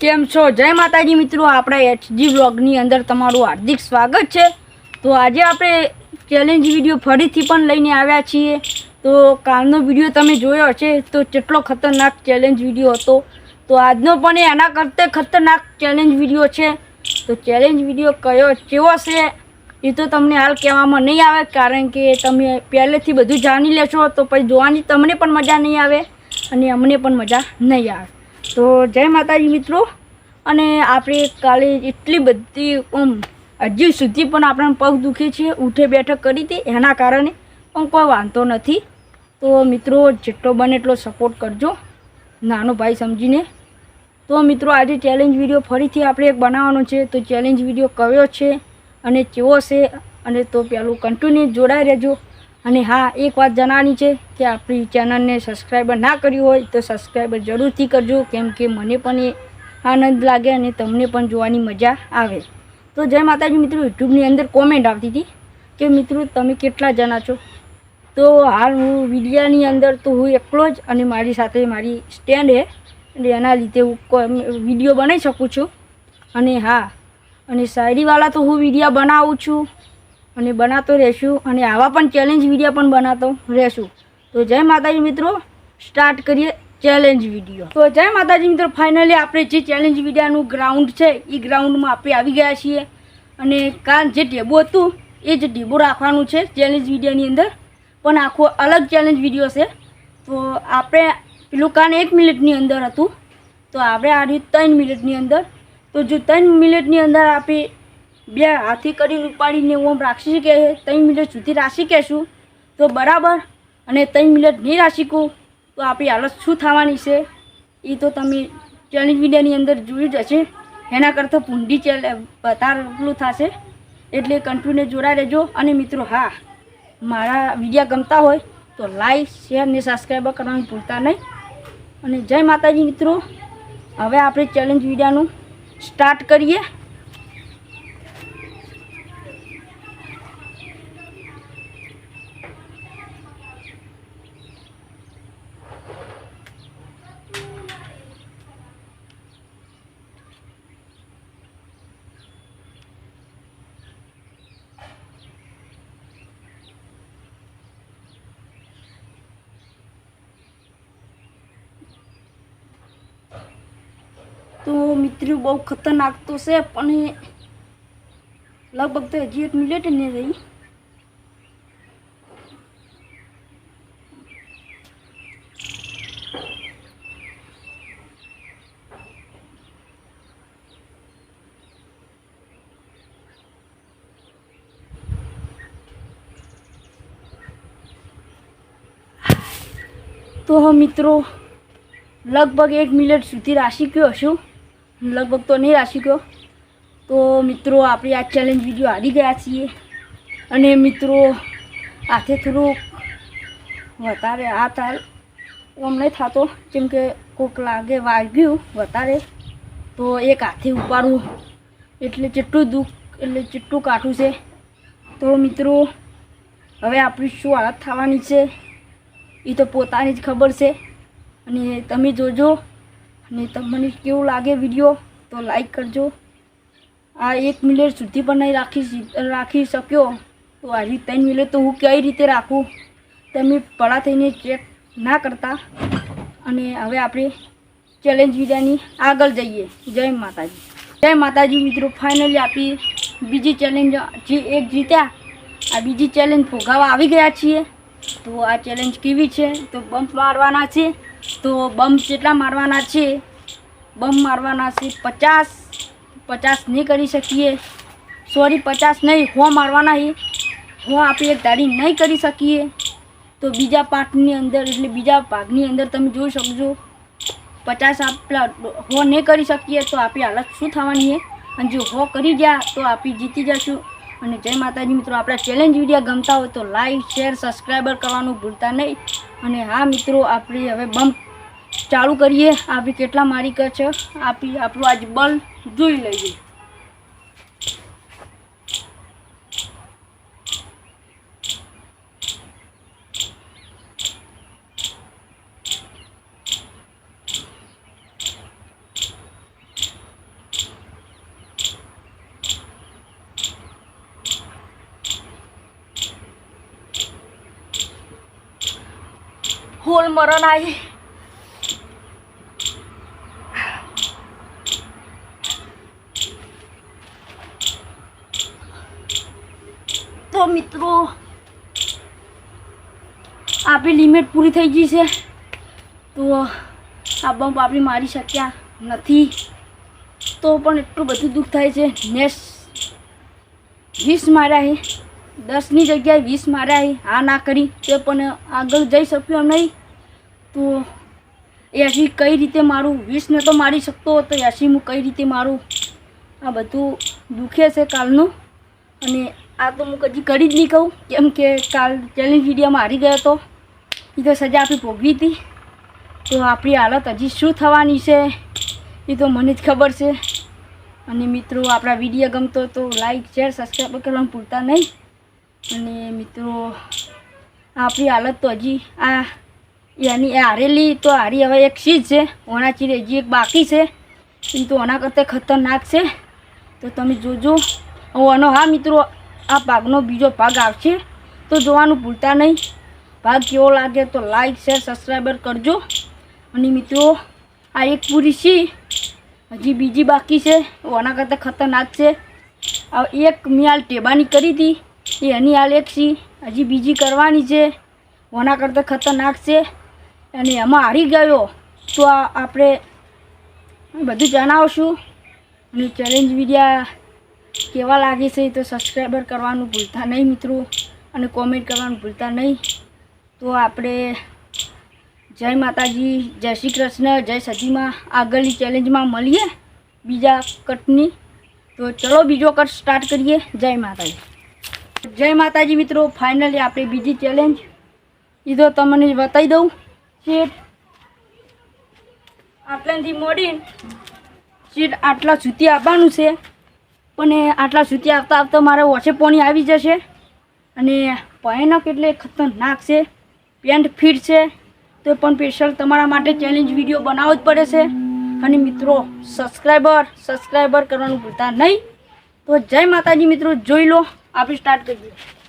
કેમ છો? જય માતાજી મિત્રો, આપણા એચજી વ્લોગની અંદર તમારું હાર્દિક સ્વાગત છે. તો આજે આપણે ચેલેન્જ વીડિયો ફરીથી પણ લઈને આવ્યા છીએ. તો કાલનો વીડિયો તમે જોયો હશે, તો કેટલો ખતરનાક ચેલેન્જ વીડિયો હતો. તો આજનો પણ એના કરતાં ખતરનાક ચેલેન્જ વીડિયો છે. તો ચેલેન્જ વીડિયો કયો, કેવો છે? એ તો તમને હાલ કહેવામાં નહીં આવે, કારણ કે તમે પહેલેથી બધું જાણી લેશો, તો પછી જોવાની તમને પણ મજા નહીં આવે અને અમને પણ મજા નહીં આવે. તો જય માતાજી મિત્રો. અને આપણે કાલે એટલી બધી, આમ, હજી સુધી પણ આપણને પગ દુખે છે, ઉઠે બેઠક કરી હતી, એના કારણે પણ કોઈ વાંધો નથી. તો મિત્રો, જેટલો બને એટલો સપોર્ટ કરજો, નાનો ભાઈ સમજીને. તો મિત્રો, આજે ચેલેન્જ વીડિયો ફરીથી આપણે એક બનાવવાનો છે. તો ચેલેન્જ વીડિયો કયો છે અને કેવો છે? અને તો પેલું કન્ટિન્યુ જોડાઈ રહેજો. અને હા, એક વાત જણાવવાની છે કે આપણી ચેનલને સબસ્ક્રાઈબર ના કર્યું હોય તો સબસ્ક્રાઈબર જરૂરથી કરજો, કેમ કે મને પણ એ આનંદ લાગે અને તમને પણ જોવાની મજા આવે. તો જય માતાજી મિત્રો, યુટ્યુબની અંદર કોમેન્ટ આવતી હતી કે મિત્રો, તમે કેટલા જણા છો? તો હાલ હું વિડિયાની અંદર તો હું એકલો જ અને મારી સાથે મારી સ્ટેન્ડ હે એટલે એના લીધે હું વીડિયો બનાવી શકું છું. અને હા, અને શાયરીવાળા તો હું વિડીયા બનાવું છું. અને બનાવતો રહેશું. અને આવા પણ ચેલેન્જ વીડિયો પણ બનાવતો રહેશું. તો જય માતાજી મિત્રો સ્ટાર્ટ કરીએ ચેલેન્જ વીડિયો તો જય માતાજી મિત્રો ફાઇનલી આપણે જે ચેલેન્જ વિડીયાનું ગ્રાઉન્ડ છે એ ગ્રાઉન્ડમાં આપણે આવી ગયા છીએ. અને કાલ જે ટેબો હતું, એ જ ટેબો રાખવાનું છે ચેલેન્જ વિડીયાની અંદર. પણ આખો અલગ ચેલેન્જ વીડિયો છે. તો આપણે પેલું કાન એક મિનિટની અંદર હતું. તો આપણે આ રીત ત્રણ મિનિટની અંદર. તો જો ત્રણ મિનિટની અંદર આપણે બે હાથી કરીને ઉપાડીને ઓમ રાખી શકે ત્રણ મિનિટ સુધી રાખી કહેશું? તો બરાબર, અને ત્રણ મિનિટ નહીં રાખીકું તો આપણી હાલત શું થવાની છે? એ તો તમે ચેલેન્જ મીડિયાની અંદર જોઈ જ હશે. એના કરતાં પૂંડી ચેલ વધારેલું થશે. એટલે કન્ટિન્યુ જોડાઈ રહેજો. અને મિત્રો, હા, મારા વિડીયા ગમતા હોય તો લાઈક શેર ને સબસ્ક્રાઈબ કરવાનું ભૂલતા નહીં. અને જય માતાજી મિત્રો, હવે આપણે ચેલેન્જ વિડીયાનું સ્ટાર્ટ કરીએ. તો મિત્રો બહુ ખતરનાક તો છે, પણ લગભગ તો હજી એક મિનિટ નહીં રહી. તો મિત્રો, લગભગ એક મિનિટ સુધી રાશી ગયો હશું? લગભગ તો નહીં રાખી ગયો. તો મિત્રો, આપણે આ ચેલેન્જ વીડિયો હારી ગયા છીએ. અને મિત્રો હાથે થોડુંક વધારે આ તાર અમને થતો. જેમ કે કોક લાગે વાગ્યું વધારે, તો એક હાથે ઉપાડવું. એટલે જેટલું દુઃખ, એટલે જેટલું કાઠું છે. તો મિત્રો, હવે આપણી શું હાલત થવાની છે એ તો પોતાની જ ખબર છે. અને તમે જોજો અને તમને કેવું લાગે વીડિયો, તો લાઈક કરજો. આ એક મિનિટ સુધી પણ નહીં રાખી રાખી શક્યો. તો આજે ત્રણ મિનિટ તો હું કઈ રીતે રાખું? તમે પડા થઈને ચેક ના કરતા. અને હવે આપણે ચેલેન્જ વિડીયાની આગળ જઈએ. જય માતાજી. જય માતાજી મિત્રો ફાઇનલી આપી બીજી ચેલેન્જ જે એક જીત્યા. આ બીજી ચેલેન્જ ભોગાવા આવી ગયા છીએ. તો આ ચેલેન્જ કેવી છે? તો બમ્પ મારવાના છે. તો બમ્પ જેટલા મારવાના છે બમ્પ મારવાના છે પચાસ. પચાસ નહીં કરી શકીએ. સોરી પચાસ નહીં. હો મારવાના એ હો આપણે એક ધારી નહીં કરી શકીએ. તો બીજા પાઠની અંદર, એટલે બીજા ભાગની અંદર તમે જોઈ શકજો. પચાસ આપણા હો નહીં કરી શકીએ તો આપણી હાલત શું થવાની છે? અને જો હો કરી ગયા તો આપણે જીતી જશું. અને જય માતાજી મિત્રો, આપણા ચેલેન્જ વીડિયો ગમતા હોય તો લાઈક શેર સબસ્ક્રાઈબર કરવાનું ભૂલતા નહીં. અને હા મિત્રો, આપણે હવે બમ્પ ચાલુ કરીએ. આપણી કેટલા મારી છે? આપી આપણું આજ બલ જોઈ લઈએ. બોલ મરણ આવી. તો મિત્રો, આપણી લિમિટ પૂરી થઈ ગઈ છે. તો આ બમ્પ આપણે મારી શક્યા નથી. તો પણ એટલું બધું દુઃખ થાય છે. નેસ વીસ માર્યા છે. દસની જગ્યાએ વીસ માર્યા, આ ના કરી, તે પણ આગળ જઈ શક્યો નહીં. તો એસી કઈ રીતે મારું, વીસને તો મારી શકતો હતો એસી હું કઈ રીતે મારું? આ બધું દુખે છે કાલનું. અને આ તો હું કદી કરી જ નહીં કહું, કેમ કે કાલ ચેલેન્જ વિડીયોમાં હારી ગયો હતો. એ તો સજા આપણી ભોગવી હતી. તો આપણી હાલત હજી શું થવાની છે, એ તો મને જ ખબર છે. અને મિત્રો, આપણા વીડિયો ગમતો તો લાઈક, શેર, સબસ્ક્રાઈબ કરવાનું ભૂલતા નહીં. અને મિત્રો, આપણી હાલત તો હજી આ એની એ હારેલી, તો હારી હવે એક સીજ છે. ઓના ચીરે હજી એક બાકી છે. એ તો ઓના કરતાં ખતરનાક છે. તો તમે જોજો. ઓનો હા મિત્રો, આ ભાગનો બીજો ભાગ આવશે. તો જોવાનું ભૂલતા નહીં. ભાગ કેવો લાગે તો લાઈક શેર સબસ્ક્રાઈબર કરજો. અને મિત્રો, આ એક પૂરી છે હજી બીજી બાકી છે. ઓના કરતાં ખતરનાક છે. એક મેં હાલ ટેબાની કરી હતી. એની હાલ એક છે. હજી બીજી કરવાની છે. ઓના કરતાં ખતરનાક છે. અને એમાં હારી ગયો. તો આપણે બધું જણાવશું. અને ચેલેન્જ વિડીયા કેવા લાગે છે તો સબસ્ક્રાઈબર કરવાનું ભૂલતા નહીં મિત્રો. અને કોમેન્ટ કરવાનું ભૂલતા નહીં. તો આપણે જય માતાજી, જય શ્રી કૃષ્ણ, જય સતીમાં. આગળની ચેલેન્જમાં મળીએ બીજા કટની તો ચલો બીજો કટ સ્ટાર્ટ કરીએ. જય માતાજી. જય માતાજી મિત્રો ફાઇનલી આપણે બીજી ચેલેન્જ એ તો તમને બતાવી દઉં. શેઠ, આટલાથી મોડીને શેઠ આટલા સુધી આવવાનું છે. પણ આટલા સુધી આવતા આવતા મારે ઓછે પોણી આવી જશે. અને ભયાનક એટલે ખતરનાક છે. પેન્ટ ફિટ છે. તો પણ સ્પેશિયલ તમારા માટે ચેલેન્જ વીડિયો બનાવવો જ પડે છે. અને મિત્રો સબસ્ક્રાઈબર સબસ્ક્રાઈબર કરવાનું ભૂલતા નહીં. તો જય માતાજી મિત્રો, જોઈ લો. આપણે સ્ટાર્ટ આહ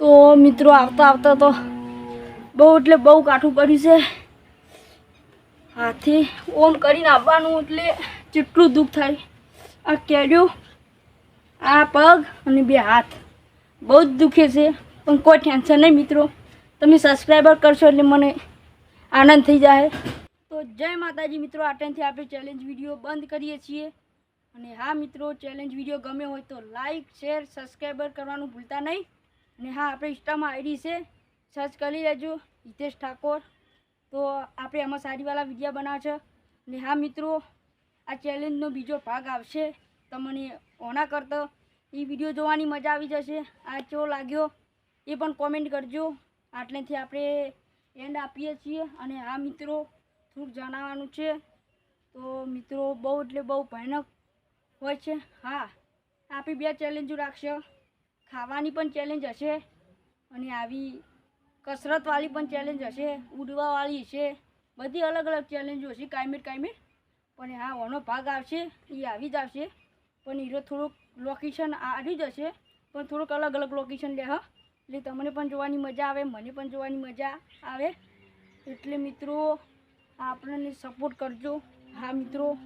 તો મિત્રો, આવતા આવતા તો બહુ એટલે બહુ કાઠું પડ્યું છે. હાથી ઓમ કરીને આવવાનું એટલે જેટલું દુઃખ થાય. આ કેડ્યું આ પગ અને બે હાથ બહુ જ દુખે છે. પણ કોઈ ટેન્શન નહીં મિત્રો. તમે સબસ્ક્રાઈબર કરશો એટલે મને આનંદ થઈ જાય. તો જય માતાજી મિત્રો, આટલાથી આપણે ચેલેન્જ વીડિયો બંધ કરીએ છીએ. અને હા મિત્રો ચેલેન્જ વીડિયો ગમે હોય તો લાઇક શેર સબસ્ક્રાઈબર કરવાનું ભૂલતા નહીં. અને હા, આપણે ઇન્સ્ટામાં આઈડી છે. સર્ચ કરી લેજો, હિતેશ ઠાકોર. તો આપણે એમાં સારીવાળા વિડીયા બનાવે છે. અને હા મિત્રો, આ ચેલેન્જનો બીજો ભાગ આવશે. તમને ઓના કરતો એ વીડિયો જોવાની મજા આવી જશે. આ કેવો લાગ્યો એ પણ કોમેન્ટ કરજો. આટલેથી આપણે એન્ડ આપીએ છીએ. અને હા મિત્રો, થોડુંક જણાવવાનું છે. તો મિત્રો, બહુ એટલે બહુ ભયાનક હોય છે? હા. આપી બે ચેલેન્જો રાખશો. ખાવાની પણ ચેલેન્જ હશે. અને આવી કસરતવાળી પણ ચેલેન્જ હશે. ઉડવાવાળી હશે બધી અલગ અલગ ચેલેન્જો હશે કાયમેટ કાયમેટ પણ હા, ઓનો ભાગ આવશે, એ આવી જ આવશે. પણ હીરો થોડુંક લોકેશન આવી જ હશે. પણ થોડુંક અલગ અલગ લોકેશન લે એટલે તમને પણ જોવાની મજા આવે, મને પણ જોવાની મજા આવે. એટલે મિત્રો, આપણને સપોર્ટ કરજો. હા મિત્રો,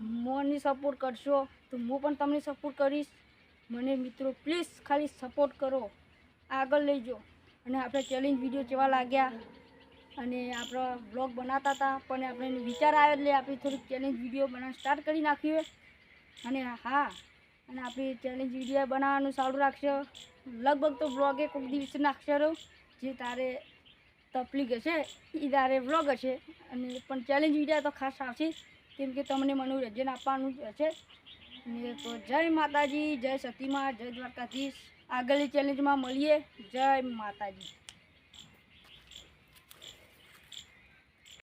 મને સપોર્ટ કરશો. તો હું પણ તમને સપોર્ટ કરીશ. મને મિત્રો પ્લીઝ ખાલી સપોર્ટ કરો. આગળ લઈ જાઓ અને આપણે ચેલેન્જ વીડિયો કેવા લાગ્યા? અને આપણો બ્લોગ બનાવતા હતા. પણ આપણે વિચાર આવ્યો એટલે આપણે થોડીક ચેલેન્જ વીડિયો બનાવવાનું સ્ટાર્ટ કરી નાખ્યું અને હા, અને આપણે ચેલેન્જ વીડિયો બનાવવાનું સારું રાખશે. લગભગ તો બ્લોગે કોઈક દિવસ નાખશે રહું. જે તારે તકલીફ હશે એ તારે વ્લોગ હશે. અને પણ ચેલેન્જ વીડિયો તો ખાસ આવશે. કેમ કે તમને મનોરંજન આપવાનું હશે. તો જય માતાજી જય સતીમાં જય દ્વારકાધીશ. આગળની ચેલેન્જમાં મળીએ. જય માતાજી.